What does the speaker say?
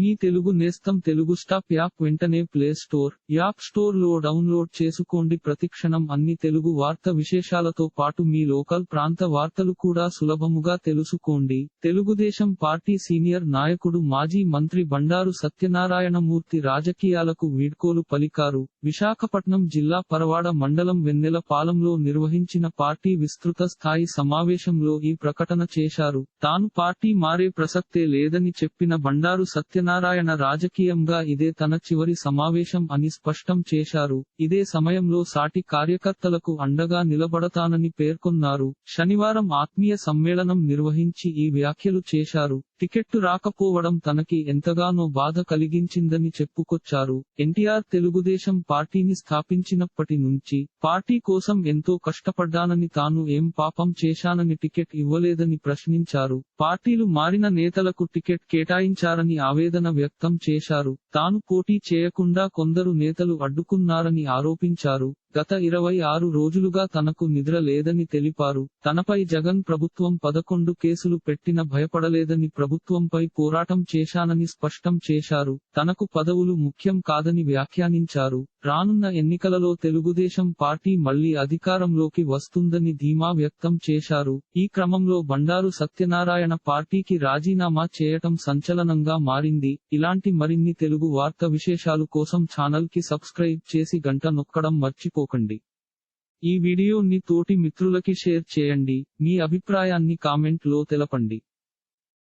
మీ తెలుగు నేస్తం Telugu stop app వెంటనే play store app స్టోర్లో డౌన్లోడ్ చేసుకోండి. ప్రతిక్షణం అన్ని తెలుగు వార్త విశేషాలతో పాటు మీ లోకల్ ప్రాంత వార్తలు కూడా సులభముగా తెలుసుకోండి. తెలుగుదేశం పార్టీ సీనియర్ నాయకుడు మాజీ మంత్రి బండారు సత్యనారాయణమూర్తి రాజకీయాలకు వీడ్కోలు పలికారు. విశాఖపట్నం జిల్లా పరవాడ మండలం వెన్నెల పాలంలో నిర్వహించిన పార్టీ విస్తృత స్థాయి సమావేశంలో ఈ ప్రకటన చేశారు. తాను పార్టీ మారే ప్రసక్తే లేదని చెప్పిన బండారు సత్యనారాయణ రాజకీయంగా ఇదే తన చివరి సమావేశం అని స్పష్టం చేశారు. ఇదే సమయంలో సాటి కార్యకర్తలకు అండగా నిలబడతానని పేర్కొన్నారు. శనివారం ఆత్మీయ సమ్మేళనం నిర్వహించి ఈ వ్యాఖ్యలు చేశారు. టికెట్టు రాకపోవడం తనకి ఎంతగానో బాధ కలిగించిందని చెప్పుకొచ్చారు. ఎన్టీఆర్ తెలుగుదేశం పార్టీని స్థాపించినప్పటి నుంచి పార్టీ కోసం ఎంతో కష్టపడ్డానని తాను ఏం పాపం చేశానని టికెట్ ఇవ్వలేదని ప్రశ్నించారు. పార్టీలు మారిన నేతలకు టికెట్ కేటాయించారని ఆవేదన వ్యక్తం చేశారు. తాను పోటీ చేయకుండా కొందరు నేతలు అడ్డుకున్నారని ఆరోపించారు. గత ఇరవై ఆరు రోజులుగా తనకు నిద్ర లేదని తెలిపారు. తనపై జగన్ ప్రభుత్వం పదకొండు కేసులు పెట్టిన భయపడలేదని ప్రభుత్వంపై పోరాటం చేశానని స్పష్టం చేశారు. తనకు పదవులు ముఖ్యం కాదని వ్యాఖ్యానించారు. రానున్న ఎన్నికలలో తెలుగుదేశం పార్టీ మళ్ళీ అధికారంలోకి వస్తుందని ధీమా వ్యక్తం చేశారు. ఈ క్రమంలో బండారు సత్యనారాయణ పార్టీకి రాజీనామా చేయటం సంచలనంగా మారింది. ఇలాంటి మరిన్ని తెలుగు వార్త విశేషాలు కోసం ఛానల్కి సబ్స్క్రైబ్ చేసి గంట నొక్కడం మర్చిపోకండి. ఈ వీడియోని తోటి మిత్రులకి షేర్ చేయండి. మీ అభిప్రాయాన్ని కామెంట్లో తెలపండి.